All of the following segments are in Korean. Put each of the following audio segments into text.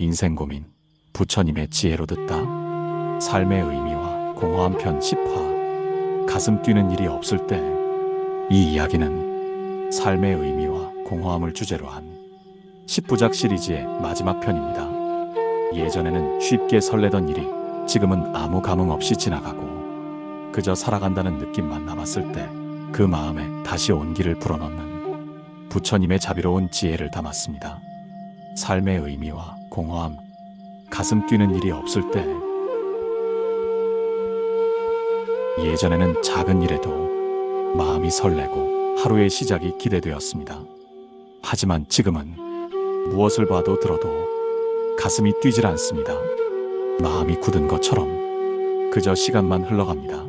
인생 고민 부처님의 지혜로 듣다 삶의 의미와 공허한 편 10화 가슴 뛰는 일이 없을 때 이 이야기는 삶의 의미와 공허함을 주제로 한 10부작 시리즈의 마지막 편입니다. 예전에는 쉽게 설레던 일이 지금은 아무 감흥 없이 지나가고 그저 살아간다는 느낌만 남았을 때 그 마음에 다시 온기를 불어넣는 부처님의 자비로운 지혜를 담았습니다. 삶의 의미와 공허함, 가슴 뛰는 일이 없을 때 예전에는 작은 일에도 마음이 설레고 하루의 시작이 기대되었습니다. 하지만 지금은 무엇을 봐도 들어도 가슴이 뛰질 않습니다. 마음이 굳은 것처럼 그저 시간만 흘러갑니다.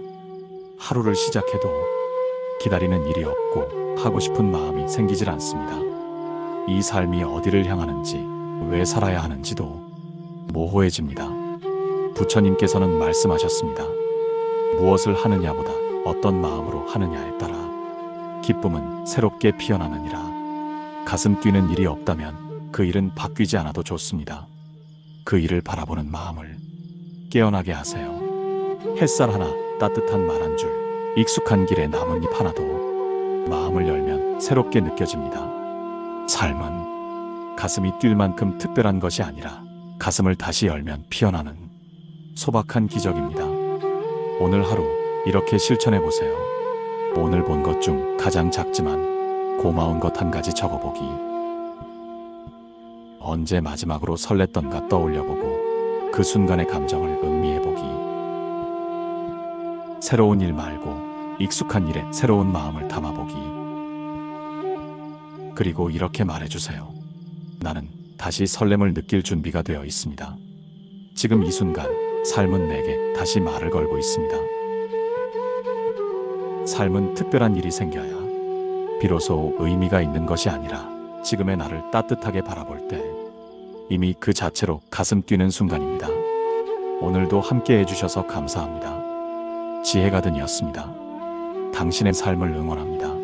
하루를 시작해도 기다리는 일이 없고 하고 싶은 마음이 생기질 않습니다. 이 삶이 어디를 향하는지 왜 살아야 하는지도 모호해집니다. 부처님께서는 말씀하셨습니다. 무엇을 하느냐보다 어떤 마음으로 하느냐에 따라 기쁨은 새롭게 피어나느니라. 가슴 뛰는 일이 없다면 그 일은 바뀌지 않아도 좋습니다. 그 일을 바라보는 마음을 깨어나게 하세요. 햇살 하나, 따뜻한 말 한 줄, 익숙한 길에 나뭇잎 하나도 마음을 열면 새롭게 느껴집니다. 삶은 가슴이 뛸 만큼 특별한 것이 아니라 가슴을 다시 열면 피어나는 소박한 기적입니다. 오늘 하루 이렇게 실천해 보세요. 오늘 본 것 중 가장 작지만 고마운 것 한 가지 적어보기. 언제 마지막으로 설렜던가 떠올려보고 그 순간의 감정을 음미해보기. 새로운 일 말고 익숙한 일에 새로운 마음을 담아보기. 그리고 이렇게 말해주세요. 나는 다시 설렘을 느낄 준비가 되어 있습니다. 지금 이 순간 삶은 내게 다시 말을 걸고 있습니다. 삶은 특별한 일이 생겨야 비로소 의미가 있는 것이 아니라 지금의 나를 따뜻하게 바라볼 때 이미 그 자체로 가슴 뛰는 순간입니다. 오늘도 함께 해주셔서 감사합니다. 지혜가든이었습니다. 당신의 삶을 응원합니다.